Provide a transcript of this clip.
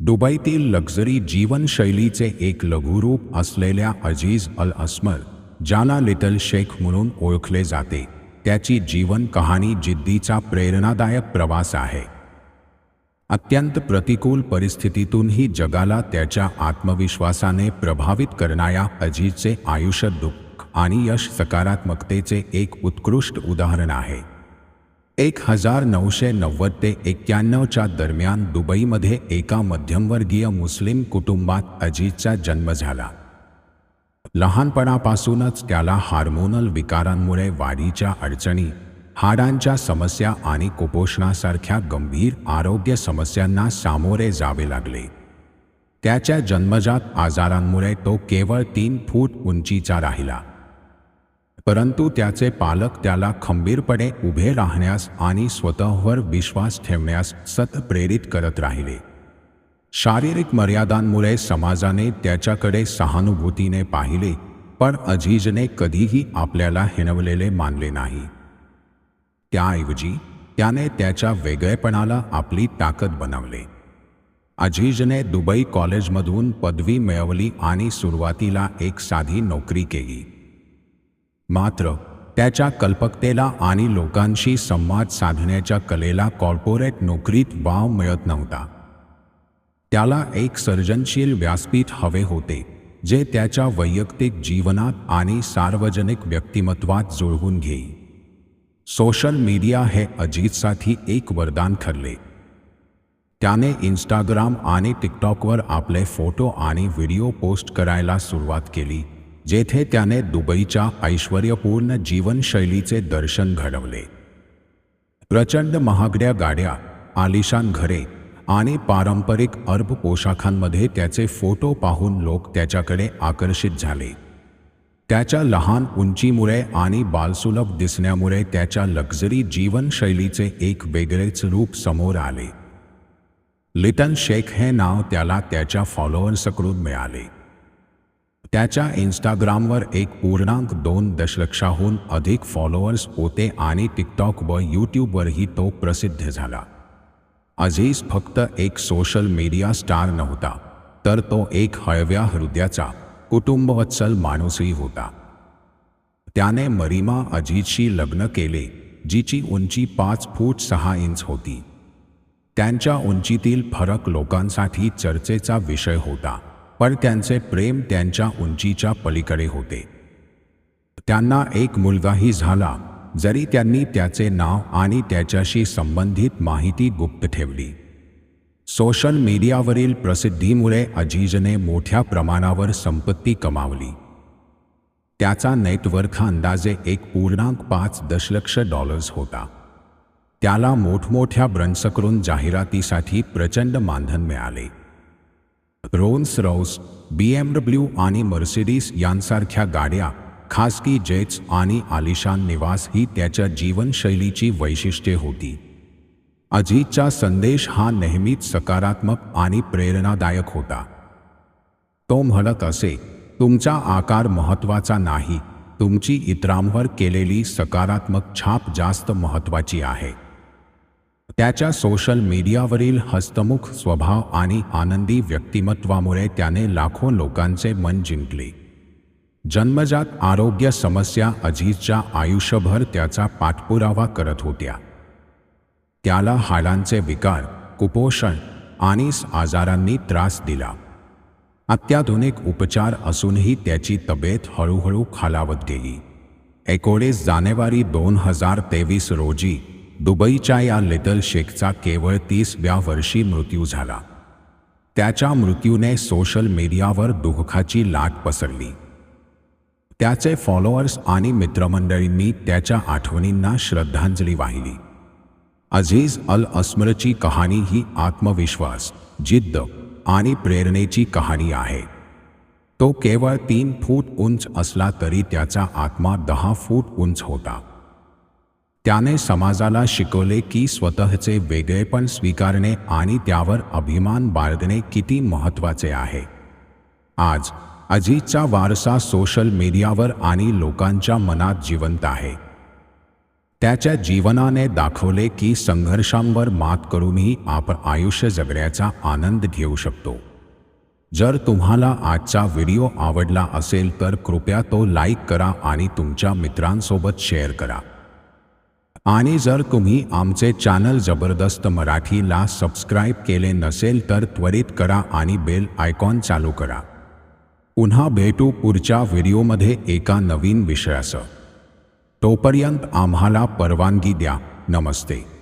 दुबईतील luxury जीवनशैलीचे एक लघुरूप असलेल्या अजीज अल अस्मर ज्याला लिटल शेख म्हणून ओळखले जाते त्याची जीवन कहाणी जिद्दीचा प्रेरणादायक प्रवास आहे. अत्यंत प्रतिकूल परिस्थितीतूनही जगाला त्याच्या आत्मविश्वासाने प्रभावित करणाऱ्या अजीजचे आयुष्य दुःख आणि यश सकारात्मकतेचे एक उत्कृष्ट उदाहरण आहे. एक हजार नऊशे नव्वद ते एक्क्याण्णवच्या दरम्यान दुबईमध्ये एका मध्यमवर्गीय मुस्लिम कुटुंबात अजीजचा जन्म झाला. लहानपणापासूनच त्याला हार्मोनल विकारांमुळे वाढीच्या अडचणी हाडांच्या समस्या आणि कुपोषणासारख्या गंभीर आरोग्य समस्यांना सामोरे जावे लागले. त्याच्या जन्मजात आजारांमुळे तो केवळ तीन फूट उंचीचा राहिला. परंतु त्याचे पालक त्याला खंबीरपणे उभे राहण्यास आणि स्वतःवर विश्वास ठेवण्यास सत प्रेरित करत राहिले. शारीरिक मर्यादांमुळे समाजाने त्याच्याकडे सहानुभूतीने पाहिले पण अजीजने कधीही आपल्याला हिणवलेले मानले नाही. त्याऐवजी त्याने त्याच्या वेगळेपणाला आपली ताकद बनवले. अजीजने दुबई कॉलेजमधून पदवी मिळवली आणि सुरुवातीला एक साधी नोकरी केली. मात्र त्याच्या कल्पकतेला आणि लोकांशी संवाद साधण्याच्या कलेला कॉर्पोरेट नोकरीत वाव मिळत नव्हता. त्याला एक सर्जनशील व्यासपीठ हवे होते जे त्याच्या वैयक्तिक जीवनात आणि सार्वजनिक व्यक्तिमत्वात जुळवून घेई. सोशल मीडिया हे अजितसाठी एक वरदान ठरले. त्याने इंस्टाग्राम आणि टिकटॉकवर आपले फोटो आणि व्हिडिओ पोस्ट करायला सुरुवात केली. जेथे त्याने दुबईच्या ऐश्वर्यपूर्ण जीवनशैलीचे दर्शन घडवले. प्रचंड महागड्या गाड्या आलिशान घरे आणि पारंपरिक अर्भ पोशाखांमध्ये त्याचे फोटो पाहून लोक त्याच्याकडे आकर्षित झाले. त्याच्या लहान उंचीमुळे आणि बालसुलभ दिसण्यामुळे त्याच्या लक्झरी जीवनशैलीचे एक वेगळेच रूप समोर आले. लिटन शेख हे नाव त्याला त्याच्या फॉलोअर्सकडून मिळाले. त्याच्या इन्स्टाग्रामवर एक पूर्णांक दोन दशलक्षाहून अधिक फॉलोअर्स होते आणि टिकटॉक व यूट्यूबवरही तो प्रसिद्ध झाला. अझीज फक्त एक सोशल मीडिया स्टार नव्हता तर तो एक हळव्या हृदयाचा कुटुंबवत्सल माणूसही होता. त्याने मरीमा अजीजशी लग्न केले जिची उंची पाच फूट सहा इंच होती. त्यांच्या उंचीतील फरक लोकांसाठी चर्चेचा विषय होता. पण त्यांचे प्रेम त्यांच्या उंचीच्या पलीकडे होते. त्यांना एक मुलगाही झाला जरी त्यांनी त्याचे नाव आणि त्याच्याशी संबंधित माहिती गुप्त ठेवली. सोशल मीडियावरील प्रसिद्धीमुळे अजीजने मोठ्या प्रमाणावर संपत्ती कमावली. त्याचा नेटवर्क अंदाजे एक पूर्णांक पाच दशलक्ष डॉलर्स होता. त्याला मोठमोठ्या ब्रंड्सकडून जाहिरातीसाठी प्रचंड मानधन मिळाले. Rolls Royce B M W आणि मर्सिडीज यांसारख्या गाड्या खासगी जेट्स आणि आलिशान निवास ही त्याच्या जीवनशैलीची वैशिष्ट्ये होती. अजितचा संदेश हा नेहमीच सकारात्मक आणि प्रेरणादायक होता. तो म्हणत असे तुमचा आकार महत्त्वाचा नाही तुमची इतरांवर केलेली सकारात्मक छाप जास्त महत्त्वाची आहे. त्याच्या सोशल मीडियावरील हस्तमुख स्वभाव आणि आनंदी व्यक्तिमत्वामुळे त्याने लाखो लोकांचे मन जिंकले. जन्मजात आरोग्य समस्या अजीजच्या आयुष्यभर त्याचा पाठपुरावा करत होत्या. त्याला हाडांचे विकार कुपोषण आणि आजारांनी त्रास दिला. अत्याधुनिक उपचार असूनही त्याची तब्येत हळूहळू खालावत गेली. एकोणीस जानेवारी दोन हजार तेवीस रोजी दुबईच्या या लिटल शेखचा केवळ तीसव्या वर्षी मृत्यू झाला. त्याच्या मृत्यूने सोशल मीडियावर दुःखाची लाट पसरली. त्याचे फॉलोअर्स आणि मित्रमंडळींनी त्याच्या आठवणींना श्रद्धांजली वाहिली. अझीज अल अस्मरची कहाणी ही आत्मविश्वास जिद्द आणि प्रेरणेची कहाणी आहे. तो केवळ तीन फूट उंच असला तरी त्याचा आत्मा दहा फूट उंच होता. त्याने समाजाला शिकवले की स्वतःचे वेगळेपण स्वीकारणे आणि त्यावर अभिमान बाळगणे किती महत्त्वाचे आहे. आज अजितचा वारसा सोशल मीडियावर आणि लोकांच्या मनात जिवंत आहे. त्याच्या जीवनाने दाखवले की संघर्षांवर मात करूनही आपण आयुष्य जगण्याचा आनंद घेऊ शकतो. जर तुम्हाला आजचा व्हिडिओ आवडला असेल तर कृपया तो लाईक करा आणि तुमच्या मित्रांसोबत शेअर करा. आणि जर तुम्ही आमचे चॅनल जबरदस्त मराठीला सबस्क्राईब केले नसेल तर त्वरित करा आणि बेल आयकॉन चालू करा. पुन्हा भेटू पुढच्या व्हिडिओमध्ये एका नवीन विषयासह. तोपर्यंत आम्हाला परवानगी द्या. नमस्ते.